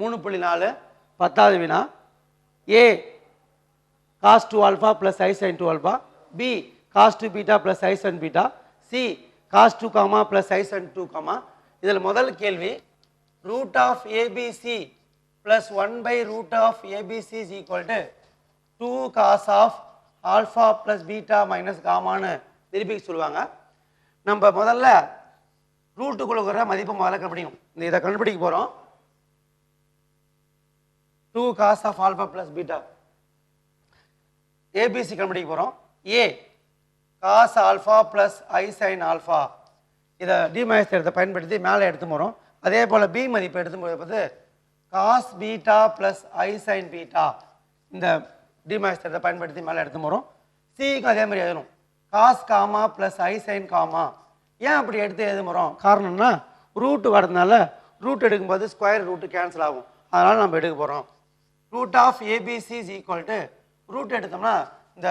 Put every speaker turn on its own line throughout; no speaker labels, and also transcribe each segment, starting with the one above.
மூணு புள்ளி நாலு பத்தாவது வினா. A cos two alpha plus i sine two alpha B cos two beta plus i sine beta C cos two gamma plus i sine two gamma இதில் முதல் கேள்வி root of ABC plus one by root of ABC is equal to two cos of alpha plus beta minus காமான்னு திருப்பி சொல்லுவாங்க. நம்ம முதல்ல ரூட்டுக்குள்ள இருக்கிற மதிப்பை முதல்ல கண்டுபிடிக்கும் இந்த இதை கண்டுபிடிக்க போகிறோம் two cos of alpha plus beta. ABC கண்டுபிடிக்க போகிறோம் A cos alpha plus i sine alpha. இதை டிமைஸ் எடுத்து பயன்படுத்தி மேலே எடுத்து போகிறோம் அதே போல் பி மதிப்பு எடுத்து போது cos beta plus i sine beta. இந்த டிமைஸ் எடுத்தை பயன்படுத்தி மேலே எடுத்து போகிறோம் சிக்கு அதே மாதிரி எழுதணும். Cos gamma plus i sine gamma. ஏன் அப்படி எடுத்து எழுத போகிறோம் காரணம்னா ரூட் வரதுனால ரூட் எடுக்கும்போது ஸ்கொயர் ரூட்டு கேன்சல் ஆகும். அதனால் நம்ம எடுக்க போகிறோம் root of ABC is equal to root எடுத்தோம்னா இந்த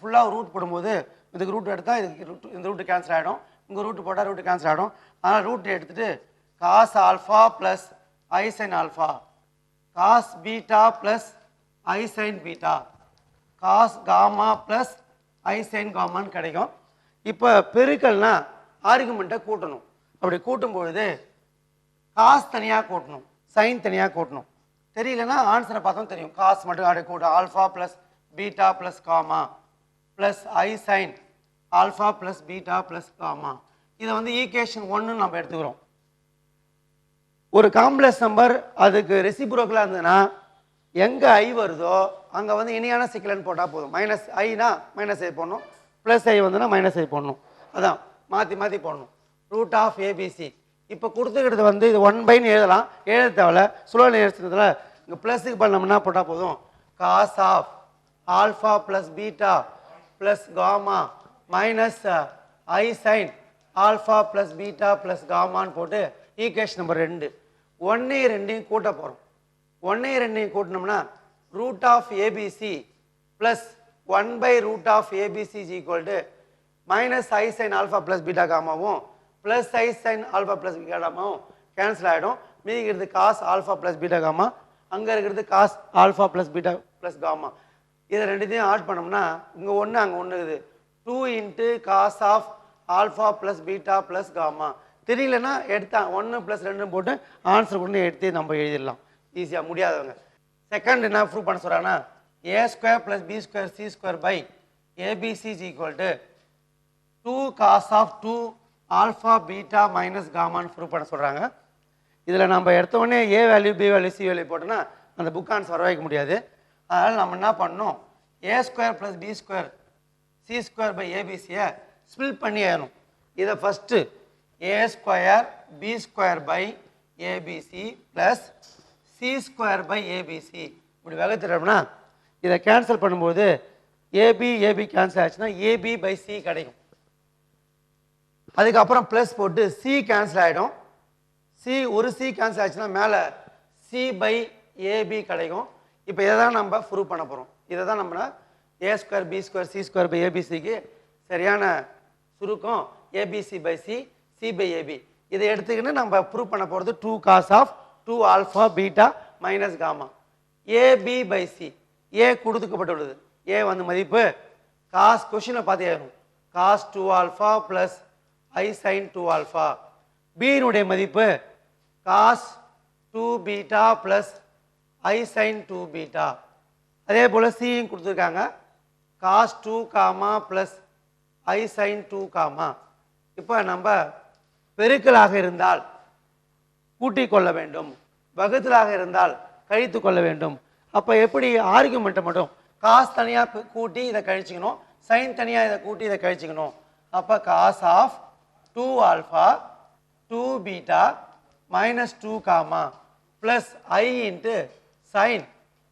ஃபுல்லாக ரூட் போடும்போது இதுக்கு ரூட் எடுத்தால் இதுக்கு ரூட் இந்த ரூட்டு கேன்சல் ஆகிடும் இங்கே ரூட் போட்டால் ரூட்டு கேன்சல் ஆகிடும் அதனால் ரூட் எடுத்துட்டு cos alpha plus i sine alpha cos beta plus i sine beta cos gamma plus i sine காமான்னு கிடைக்கும். இப்போ பெருக்கல்னா ஆர்குமெண்ட்டை கூட்டணும். அப்படி கூட்டும் பொழுது காஸ் தனியாக கூட்டணும் சைன் தனியாக கூட்டணும். தெரியலன்னா ஆன்சரை பார்த்தோம் தெரியும். காஸ் மட்டும் அப்படியே கூட. Alpha plus beta plus gamma plus i sine alpha plus beta plus gamma இதை வந்து ஈக்குவேஷன் ஒன்று நம்ம எடுத்துக்கிறோம். ஒரு காம்ப்ளெக்ஸ் நம்பர் அதுக்கு ரெசிபுரோக்கில் இருந்ததுன்னா எங்கே ஐ வருதோ அங்கே வந்து இணையான சிக்கலன்னு போட்டால் போதும். மைனஸ் ஐனா மைனஸ் ஐ போடணும். ப்ளஸ் ஐ வந்துன்னா மைனஸ் ஐ போடணும். அதான். மாற்றி மாற்றி போடணும். ரூட் ஆஃப் ஏபிசி இப்போ கொடுத்துக்கிறது வந்து இது ஒன் பைன்னு எழுதலாம். எழுத தேவையில்ல. சுழல் நேரத்தில் இங்கே ப்ளஸுக்கு பண்ணோம்னா போட்டால் போதும்? Cos of alpha plus beta plus gamma minus i sine alpha plus beta plus காமான்னு போட்டு ஈக்குவேஷன் நம்பர் ரெண்டு. ஒன்றையும் ரெண்டையும் கூட்ட போகிறோம் ஒன்றையும் ரெண்டையும் கூட்டினோம்னா root of ABC plus one by root of ABC equal to minus i sine alpha plus beta காமாவும் plus i sine alpha plus கேடாமோ cancel ஆகிடும் மீதி இருக்கிறது cos alpha plus beta gamma அங்கே இருக்கிறது cos alpha plus beta plus gamma இதை ரெண்டுத்தையும் add பண்ணோம்னா இங்கே ஒன்று அங்கே ஒன்று இருக்குது. Two into cos of alpha plus beta plus gamma தெரியலன்னா எடுத்தா ஒன்று ப்ளஸ் ரெண்டு போட்டு ஆன்சர் கொண்டு எடுத்து நம்ம எழுதிடலாம். ஈஸியாக முடியாதவங்க. செகண்ட் என்ன ப்ரூவ் பண்ண சொல்கிறாங்கன்னா A square plus B square C square by ABC is equal to two cos of two alpha beta minus காமான்னு prove பண்ண சொல்கிறாங்க இதில் நம்ம எடுத்த உடனே A value B value C value போட்டோன்னா அந்த புக் ஆன்சர் வர வைக்க முடியாது. அதனால் நம்ம என்ன பண்ணோம் A square plus B square C square by ஏபிசியை split பண்ணி ஏறணும். இதை first A square B square by ABC plus C square by ABC இப்படி வகுத்துட்டோம்னா இதை கேன்சல் பண்ணும்போது ஏபி ஏபி கேன்சல் ஆச்சுன்னா ஏபி பை சி கிடைக்கும். அதுக்கப்புறம் ப்ளஸ் போட்டு சி கேன்சல் ஆகிடும் சி ஒரு சி கேன்சல் ஆச்சுன்னா மேலே சி பை ஏபி கிடைக்கும் இப்போ இதை தான் நம்ம ப்ரூவ் பண்ண போகிறோம் இதை தான் நம்ம A square B square C square by ஏபிசிக்கு சரியான சுருக்கம். ABC by C C by AB இதை எடுத்துக்கின்னு நம்ம ப்ரூவ் பண்ண போகிறது two cos of two alpha beta minus gamma AB by C A கொடுத்துக்கப்பட்டுள்ளது A வந்து மதிப்பு. காஸ் கொஷினை பார்த்து ஏறணும் cos two alpha plus i sine two alpha பியினுடைய மதிப்பு cos two beta plus i sine two beta அதே போல் சியும் கொடுத்துருக்காங்க. Cos two gamma plus i sine two gamma இப்போ நம்ம பெருக்கலாக இருந்தால் கூட்டிக் கொள்ள வேண்டும். வகுத்தலாக இருந்தால் கழித்து கொள்ள வேண்டும். அப்போ எப்படி ஆர்குமெண்ட்டை மட்டும்? காஸ் தனியாக கூட்டி இதை கழிச்சுக்கணும். சைன் தனியாக இதை கூட்டி இதை கழிச்சுக்கணும். அப்போ cos of two alpha two beta minus two gamma plus i into sine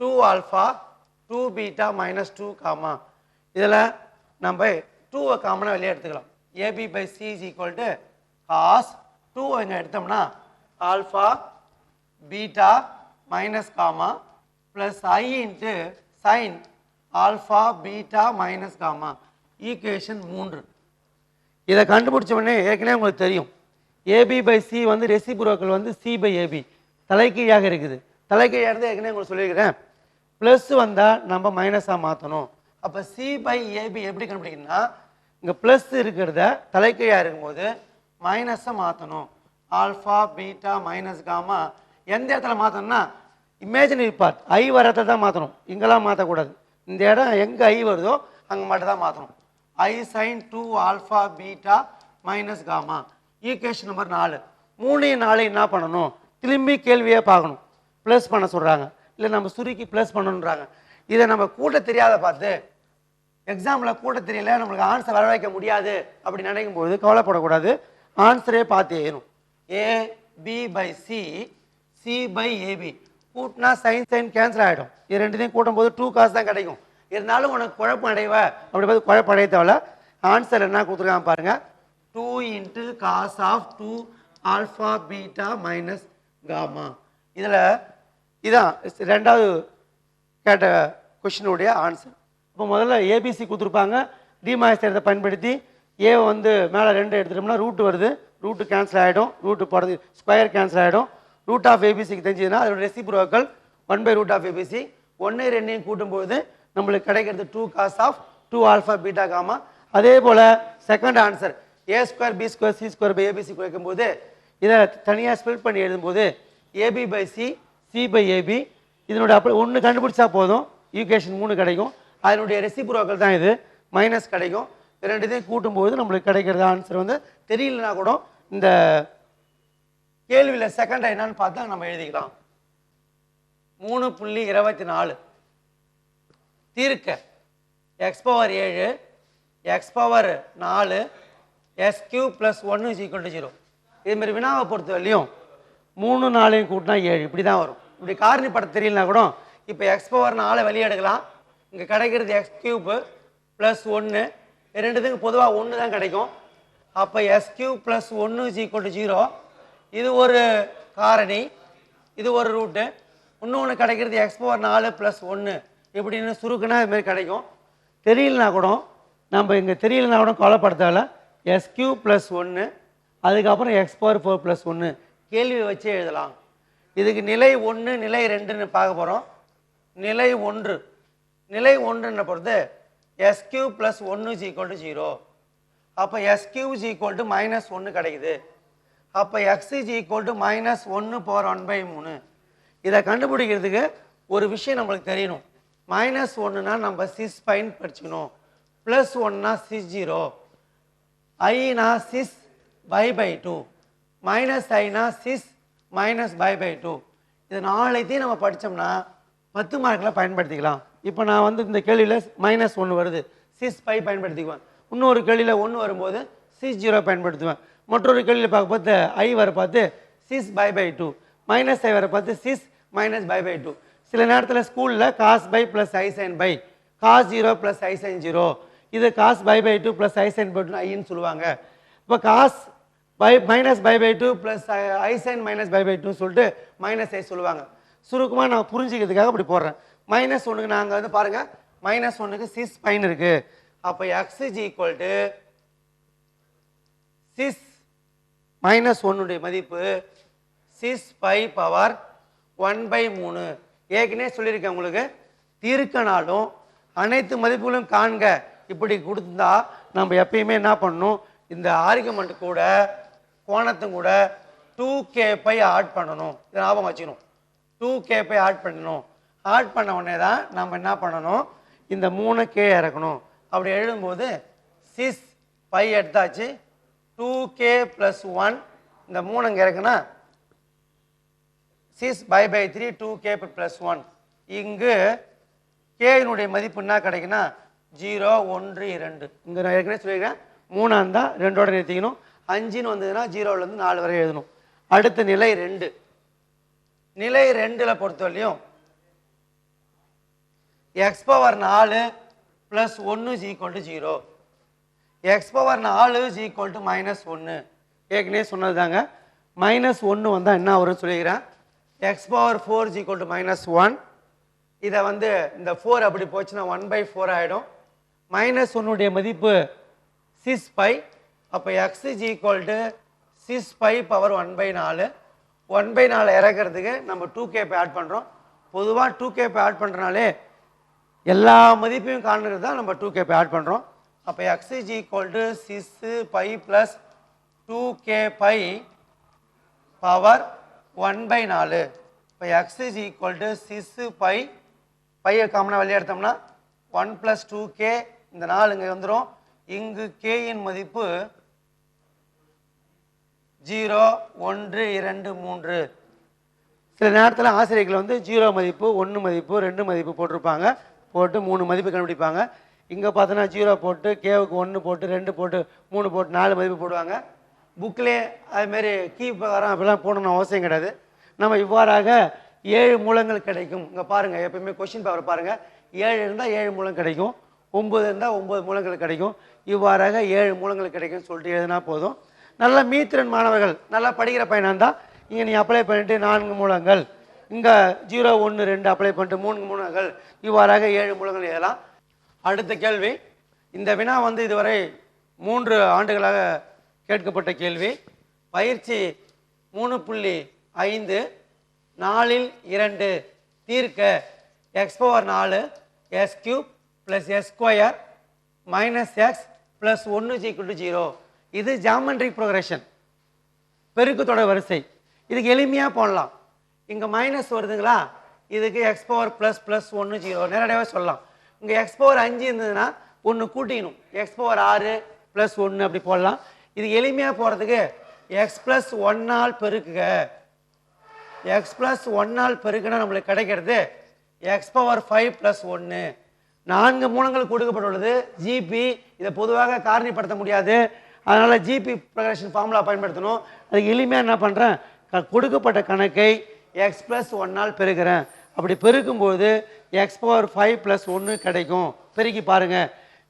two alpha two beta minus two gamma இதில் நம்ம டூவை காமனாக வெளியே எடுத்துக்கலாம். AB by C is equal to cos two இங்கே எடுத்தோம்னா alpha beta minus gamma plus i into sine alpha beta minus gamma equation மூன்று. இதை கண்டுபிடிச்ச உடனே ஏற்கனவே உங்களுக்கு தெரியும். ஏபி பை சி வந்து ரெசிபுரோக்கள் வந்து சி பை ஏபி தலைக்கீழாக இருக்குது. தலைக்கீழாக இருந்து ஏற்கனவே உங்களுக்கு சொல்லியிருக்கிறேன். ப்ளஸ் வந்தால் நம்ம மைனஸாக மாற்றணும் அப்போ சி பை ஏபி எப்படி கண்டுபிடிக்கணும்னா இங்கே ப்ளஸ் இருக்கிறத தலைக்கீழாக இருக்கும்போது மைனஸை மாற்றணும் ஆல்ஃபா பீட்டா மைனஸ் காமா எந்த இடத்துல மாற்றணும்னா இமேஜினரி பார்ட் ஐ வரத்தை தான் மாற்றணும் இங்கெல்லாம் மாற்றக்கூடாது இந்த இடம் எங்கே ஐ வருதோ அங்கே மட்டும் தான் மாற்றணும் i sine two alpha beta minus gamma equation number நாலு. மூணையும் நாளையும் என்ன பண்ணணும்? திரும்பி கேள்வியே பார்க்கணும். ப்ளஸ் பண்ண சொல்கிறாங்க இல்லை நம்ம சுருக்கி ப்ளஸ் பண்ணணுன்றாங்க. இதை நம்ம கூட்ட தெரியாத பார்த்து எக்ஸாமில் கூட தெரியல நம்மளுக்கு ஆன்சர் வர வைக்க முடியாது அப்படி நினைக்கும் போது கவலைப்படக்கூடாது. ஆன்சரே பார்த்து ஏறும் A B by C C by AB கூட்டினா சைன் சைன் கேன்சல் ஆகிடும் இது ரெண்டுத்தையும் கூட்டும் போது டூ காசு தான் கிடைக்கும். இருந்தாலும் உனக்கு குழப்பம் அடைவ? அப்படி பார்த்து குழப்பம் அடைய தேவையில்ல. ஆன்சர் என்ன கொடுத்துருக்காங்க பாருங்க. Two into cos of two alpha beta minus gamma இதில் இதான் ரெண்டாவது கேட்ட கொஷினுடைய ஆன்சர் இப்போ முதல்ல ஏபிசி கொடுத்துருப்பாங்க. டிமாயஸ்தரத்தை பயன்படுத்தி ஏ வந்து மேலே ரெண்டு எடுத்துட்டோம்னா ரூட் வருது. ரூட்டு கேன்சல் ஆகிடும் ரூட்டு போடுறது ஸ்கொயர் கேன்சல் ஆகிடும் ரூட் ஆஃப் ஏபிசிக்கு தெரிஞ்சதுன்னா அதோட reciprocal one by root of ABC ஒன்று ரெண்டையும் கூட்டும்போது நம்மளுக்கு கிடைக்கிறது two cos of two alpha beta gamma அதே போல் second answer A square B square C square by ABC குறைக்கும்போது இதை தனியாக ஸ்பிளிட் பண்ணி எழுதும்போது AB by C C by AB இதனுடைய அப்படி ஒன்று கண்டுபிடிச்சா போதும். ஈக்குவேஷன் மூணு கிடைக்கும். அதனுடைய ரெசிப்ரோக்கல் தான் இது. மைனஸ் கிடைக்கும். ரெண்டுத்தையும் கூட்டும்போது நம்மளுக்கு கிடைக்கிறது ஆன்சர் வந்து தெரியலனா கூட இந்த கேள்வியில் செகண்ட் என்னன்னு பார்த்தா நம்ம எழுதிக்கலாம். மூணு புள்ளி இருபத்தி நாலு. தீர்க்க. எக்ஸ் பவர் ஏழு எக்ஸ் பவர் நாலு எஸ் கியூ ப்ளஸ் ஒன்று இஸ் ஈக்குவல் டு ஜீரோ இதுமாரி வினாவை பொறுத்த வரையும் மூணு நாலையும் கூட்டினா ஏழு. இப்படி தான் வரும். இப்படி காரணி படம் தெரியலனா கூட இப்போ எக்ஸ் பவர் நாலு வெளியே எடுக்கலாம். இங்கே கிடைக்கிறது எக்ஸ் கியூப்பு ப்ளஸ் ஒன்று ரெண்டுத்துக்கு பொதுவாக ஒன்று தான் கிடைக்கும். அப்போ எஸ் கியூ ப்ளஸ் ஒன்று இஸ் ஈக்குவல் டு ஜீரோ இது ஒரு காரணி. இது ஒரு ரூட்டு இன்னொன்று கிடைக்கிறது எக்ஸ் பவர் நாலு ப்ளஸ் ஒன்று எப்படின்னு சுருக்குனா இதுமாரி கிடைக்கும். தெரியலனா கூட நம்ம இங்கே தெரியலனா கூட கொலைப்படுத்தால எஸ்கியூ ப்ளஸ் ஒன்று அதுக்கப்புறம் எக்ஸ் பவர் ஃபோர் ப்ளஸ் ஒன்று கேள்வி வச்சே எழுதலாம். இதுக்கு நிலை ஒன்று நிலை ரெண்டுன்னு பார்க்க போகிறோம் நிலை ஒன்று. நிலை ஒன்றுன்ற பொறுத்து எஸ்கியூ ப்ளஸ் ஒன்று இஸ் ஈக்குவல் டு ஜீரோ அப்போ SQ is equal to minus ஒன்று கிடைக்குது. அப்போ x is equal to minus ஒன்று பவர் ஒன் பை மூணு இதை கண்டுபிடிக்கிறதுக்கு ஒரு விஷயம் நம்மளுக்கு தெரியணும். மைனஸ் ஒன்றுனா நம்ம சிஸ் பைன் படிச்சுக்கணும். ப்ளஸ் ஒன்னா cis zero Aina cis pi by two minus Aina cis minus pi by two இது நாளைத்தையும் நம்ம படித்தோம்னா பத்து மார்க்கில் பயன்படுத்திக்கலாம். இப்போ நான் வந்து இந்த கேள்வியில் மைனஸ் ஒன்று வருது. சிஸ் பை பயன்படுத்திக்குவேன். இன்னொரு கேள்வியில் ஒன்று வரும்போது சிஸ் ஜீரோ பயன்படுத்துவேன். மற்றொரு கேள்வியில் பார்க்க பார்த்து ஐ வர பார்த்து cis pi by two minus i வர பார்த்து cis minus pi by two சில நேரத்தில் ஸ்கூலில் cos pi plus i sine pi cos zero plus i sine zero இது cos pi by two plus i sine pi by two சொல்லுவாங்க. இப்போ cos pi minus pi by two plus i sine minus pi by டூன்னு சொல்லிட்டு minus ஐ சொல்லுவாங்க. சுருக்கமாக நான் புரிஞ்சுக்கிறதுக்காக அப்படி போடுறேன். மைனஸ் ஒன்றுக்கு நாங்கள் வந்து பாருங்கள் மைனஸ் ஒன்றுக்கு சிஸ் பைன் இருக்குது அப்போ x is equal to cis minus ஒன்னுடைய மதிப்பு cis pi power one by மூணு. ஏற்கனவே சொல்லியிருக்கேன் உங்களுக்கு. தீர்க்கனாலும் அனைத்து மதிப்புகளும் காண்க. இப்படி கொடுத்துருந்தா நம்ம எப்பயுமே என்ன பண்ணணும்? இந்த ஆர்குமெண்ட் கூட கோணத்தும் கூட டூ கே பை ஆட் பண்ணணும். இதை ஞாபகம் வச்சுக்கணும். டூ கே பை ஆட் பண்ணணும். ஆட் பண்ண உடனே தான் நம்ம என்ன பண்ணணும்? இந்த மூணு கே இறக்கணும். அப்படி எழுதும்போது சிஸ் பை எடுத்தாச்சு. டூ கே ப்ளஸ் ஒன் இந்த மூணு இங்கே இருக்குன்னா cis pi by three two K plus one இங்கு கேயினுடைய மதிப்பு என்ன கிடைக்குன்னா ஜீரோ ஒன்று இரண்டு. இங்கே நான் ஏற்கனவே சொல்லியிருக்கேன். மூணாக இருந்தால் ரெண்டோட நிறுத்திக்கணும். அஞ்சுன்னு வந்ததுன்னா ஜீரோலேருந்து நாலு வரை எழுதணும். அடுத்த நிலை ரெண்டு. நிலை ரெண்டில் பொறுத்தவரையும் எக்ஸ் பவர் நாலு ப்ளஸ் ஒன்று is equal to zero x power நாலு இஸ் ஈக்குவல் டு மைனஸ் ஒன்று. ஏற்கனவே சொன்னது தாங்க மைனஸ் ஒன்று வந்தால் என்ன வரும்னு சொல்லிக்கிறேன் x power four is equal to minus one இதை வந்து இந்த ஃபோர் அப்படி போச்சுன்னா ஒன் பை ஃபோர் ஆகிடும் மைனஸ் ஒன்னுடைய மதிப்பு சிஸ் பை அப்போ x is equal to cis pi power one by நாலு. ஒன் பை நாலு இறக்கிறதுக்கு நம்ம டூ கேப்பை ஆட் பண்ணுறோம் பொதுவாக டூ கேப்பை ஆட் பண்ணுறனாலே எல்லா மதிப்பையும் காணுறது தான் நம்ம டூ கேப்பை ஆட் பண்ணுறோம் அப்போ X is equal to six pi plus two K pi power one by நாலு. இப்போ x is equal to six pi பையை காமனாக வெளியே எடுத்தோம்னா ஒன் ப்ளஸ் டூ கே இந்த நாலு இங்கே வந்துடும் இங்கு கேயின் மதிப்பு ஜீரோ ஒன்று இரண்டு மூன்று. சில நேரத்தில் ஆசிரியர்கள் வந்து ஜீரோ மதிப்பு ஒன்று மதிப்பு ரெண்டு மதிப்பு போட்டிருப்பாங்க. போட்டு மூணு மதிப்பு கண்டுபிடிப்பாங்க. இங்கே பார்த்தோன்னா ஜீரோ போட்டு கேவுக்கு ஒன்று போட்டு ரெண்டு போட்டு மூணு போட்டு நாலு மதிப்பு போடுவாங்க. புக்கிலே அதுமாரி கீ பிரகாரம் அப்படிலாம் போடணும்னு அவசியம் கிடையாது. நம்ம இவ்வாறாக ஏழு மூலங்கள் கிடைக்கும். இங்கே பாருங்கள் எப்பயுமே கொஷின் பேப்பர் பாருங்கள் ஏழு இருந்தால் ஏழு மூலம் கிடைக்கும். ஒம்பது இருந்தால் ஒம்பது மூலங்கள் கிடைக்கும். இவ்வாறாக ஏழு மூலங்கள் கிடைக்கும்னு சொல்லிட்டு எழுதினா போதும். நல்ல மீத்திறன் மாணவர்கள் நல்லா படிக்கிற பையனாக இருந்தால் இங்கே நீ அப்ளை பண்ணிவிட்டு நான்கு மூலங்கள். இங்கே ஜீரோ ஒன்று ரெண்டு அப்ளை பண்ணிட்டு மூணு மூலங்கள். இவ்வாறாக ஏழு மூலங்கள் எழுதலாம். அடுத்த கேள்வி. இந்த வினா வந்து இதுவரை மூன்று ஆண்டுகளாக கேட்கப்பட்ட கேள்வி. பயிற்சி மூணு புள்ளி ஐந்து நாலில் இரண்டு. தீர்க்க எக்ஸ் பவர் நாலு x cube plus x square minus x plus ஒன்று ஜீக்குள் டு ஜீரோ இது ஜாமெண்ட்ரிக் ப்ரோக்ரஷன் பெருக்குத்தொடர் வரிசை. இதுக்கு எளிமையாக போடலாம். இங்கே மைனஸ் வருதுங்களா? இதுக்கு எக்ஸ் பவர் ப்ளஸ் ப்ளஸ் ஒன்று ஜீரோ நேரடியாகவே சொல்லலாம். இங்கே எக்ஸ் பவர் அஞ்சு இருந்ததுன்னா ஒன்று கூட்டிக்கணும். எக்ஸ் பவர் ஆறு ப்ளஸ் ஒன்று அப்படி போடலாம். இது எளிமையாக போகிறதுக்கு எக்ஸ் ப்ளஸ் ஒன்னால் பெருக்குக. எக்ஸ் ப்ளஸ் ஒன்னால் பெருக்குனா நம்மளுக்கு கிடைக்கிறது எக்ஸ் பவர் ஃபைவ் ப்ளஸ் ஒன்று நான்கு மூலங்கள் கொடுக்கப்பட்டுள்ளது. ஜிபி இதை பொதுவாக காரணிப்படுத்த முடியாது. அதனால் ஜிபி ப்ரகரேஷன் ஃபார்முலா பயன்படுத்தணும். அதுக்கு எளிமையாக என்ன பண்ணுறேன் கொடுக்கப்பட்ட கணக்கை எக்ஸ் ப்ளஸ் ஒன்னால் பெருக்கிறேன். அப்படி பெருக்கும்போது எக்ஸ் பவர் ஃபைவ் ப்ளஸ் ஒன்று கிடைக்கும். பெருக்கி பாருங்கள்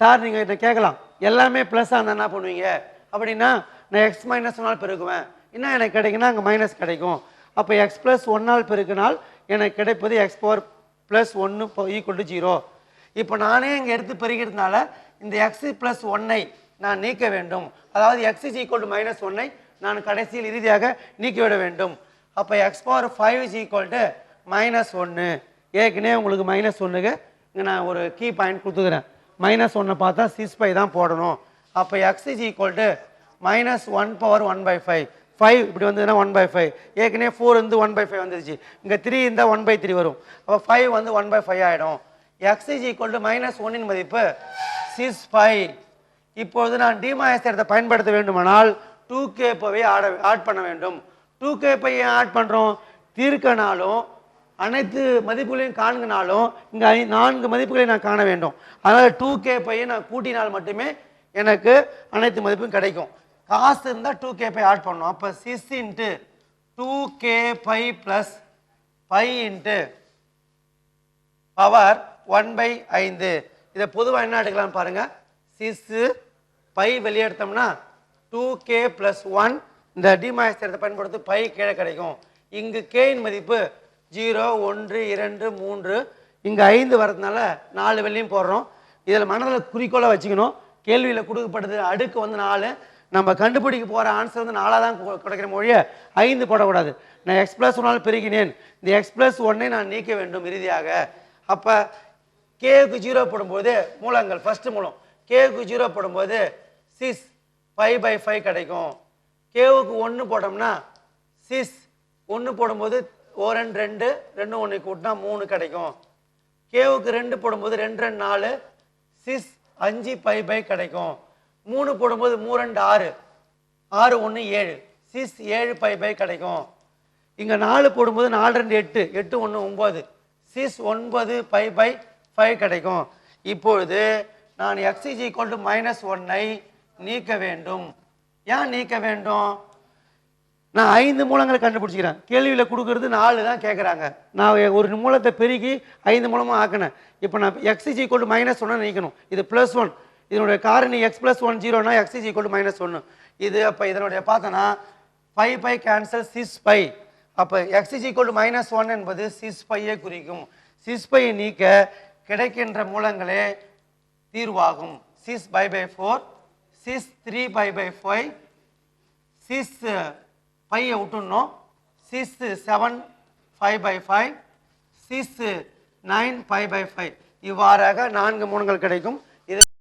சார் நீங்கள் என்ன கேட்கலாம். எல்லாமே ப்ளஸ்ஸாக இருந்தால் என்ன பண்ணுவீங்க? அப்படின்னா நான் எக்ஸ் மைனஸ் ஒன்னால் பெருக்குவேன் என்ன எனக்கு கிடைக்குன்னா அங்கே மைனஸ் கிடைக்கும். அப்போ எக்ஸ் ப்ளஸ் ஒன்னால் பெருக்கினால் எனக்கு கிடைப்பது எக்ஸ் பவர் ப்ளஸ் ஒன்று ஈக்குவல் டு ஜீரோ இப்போ நானே இங்கே எடுத்து பெருகிறதுனால இந்த எக்ஸ் ப்ளஸ் ஒன்னை நான் நீக்க வேண்டும். அதாவது x is equal to minus ஒன்னை நான் கடைசியில் இறுதியாக நீக்கிவிட வேண்டும். அப்போ x power five is equal to minus ஒன்று ஏற்கனவே உங்களுக்கு மைனஸ் ஒன்றுக்கு இங்கே நான் ஒரு கீ பாயிண்ட் கொடுத்துக்கிறேன். மைனஸ் ஒன்னை பார்த்தா சிக்ஸ் பை தான் போடணும். அப்போ x is equal to minus one power one by five five இப்படி வந்ததுன்னா ஒன் பை ஃபைவ் ஏற்கனவே ஃபோர் வந்து ஒன் பை ஃபைவ் வந்துருச்சு. இங்கே த்ரீ இருந்தால் ஒன் பை த்ரீ வரும். அப்போ ஃபைவ் வந்து ஒன் பை ஃபைவ் ஆகிடும் x is equal to minus ஒன்னின் மதிப்பு சிக்ஸ் ஃபைவ் இப்பொழுது நான் டிமாயஸ்தரத்தை பயன்படுத்த வேண்டுமானால் டூ கே பையை ஆட ஆட் பண்ண வேண்டும். டூ கே பையை ஆட் பண்ணுறோம் தீர்க்கனாலும் அனைத்து மதிப்புகளையும் காண்கினாலும் இங்கே நான்கு மதிப்புகளை நான் காண வேண்டும். அதனால் டூ கே பையை நான் கூட்டினால் மட்டுமே எனக்கு அனைத்து மதிப்பும் கிடைக்கும். காசு இருந்தால் டூ கே பை ஆட் பண்ணணும். அப்போ six into two K pi plus pi into power one by ஐந்து. இதை பொதுவாக என்ன எடுக்கலாம்னு பாருங்கள் சிக்ஸு பை வெளியே எடுத்தோம்னா டூ கே ப்ளஸ் ஒன் இந்த டிமாயஸ்திரத்தை பயன்படுத்தி பை கீழே கிடைக்கும். இங்கு கேயின் மதிப்பு ஜீரோ ஒன்று இரண்டு மூன்று. இங்கே ஐந்து வரதுனால நாலு வெள்ளியும் போடுறோம். இதில் மனதில் குறிக்கோளாக வச்சுக்கணும். கேள்வியில் கொடுக்கப்படுது. அடுக்கு வந்து நாலு. நம்ம கண்டுபிடிக்க போகிற ஆன்சர் வந்து நாலாக தான் கிடைக்கிற மொழியை. ஐந்து போடக்கூடாது. நான் எக்ஸ் ப்ளஸ் ஒன்னால் பெருகினேன். இந்த எக்ஸ் ப்ளஸ் ஒன்னை நான் நீக்க வேண்டும் இறுதியாக. அப்போ கேவுக்கு ஜீரோ போடும்போது மூலங்கள் ஃபஸ்ட்டு மூலம். கேவுக்கு ஜீரோ போடும்போது சிஸ் ஃபைவ் பை ஃபைவ் கிடைக்கும். கேவுக்கு ஒன்று போட்டோம்னா சிஸ் ஒன்று போடும்போது ஓ ரெண்டு ரெண்டு ரெண்டு ஒன்று கூட்டினா மூணு கிடைக்கும். கேவுக்கு ரெண்டு போடும்போது ரெண்டு ரெண்டு நாலு. சிஸ் அஞ்சு பை பை கிடைக்கும். மூணு போடும்போது மூணு ரெண்டு ஆறு. ஆறு ஒன்று ஏழு. சிக்ஸ் ஏழு பை பை கிடைக்கும். இங்கே நாலு போடும்போது நாலு ரெண்டு எட்டு. எட்டு ஒன்று ஒம்பது. சிக்ஸ் ஒன்பது பை பை ஃபைவ் கிடைக்கும். இப்பொழுது நான் x is equal to minus ஒன்னை நீக்க வேண்டும். ஏன் நீக்க வேண்டும்? நான் ஐந்து மூலங்களை கண்டுபிடிச்சிக்கிறேன். கேள்வியில் கொடுக்கறது நாலு தான் கேட்குறாங்க நான் ஒரு மூலத்தை பெருக்கி ஐந்து மூலமாக ஆக்கினேன். இப்போ நான் x is equal to minus ஒன்று நீக்கணும் இது ப்ளஸ் ஒன் இதனுடைய காரணி x plus one ஜீரோனா X is equal to minus ஒன்று இது அப்போ இதனுடைய பார்த்தோன்னா five pi cancel cis pi அப்போ X is equal to minus one என்பது சிக்ஸ் பையை குறிக்கும். சிக்ஸ் பையை நீக்க கிடைக்கின்ற மூலங்களே தீர்வாகும். Cis pi by four six three pi by five cis பையை விட்டுணும் six seven five by five six nine five by five இவ்வாறாக நான்கு மூணுகள் கிடைக்கும்.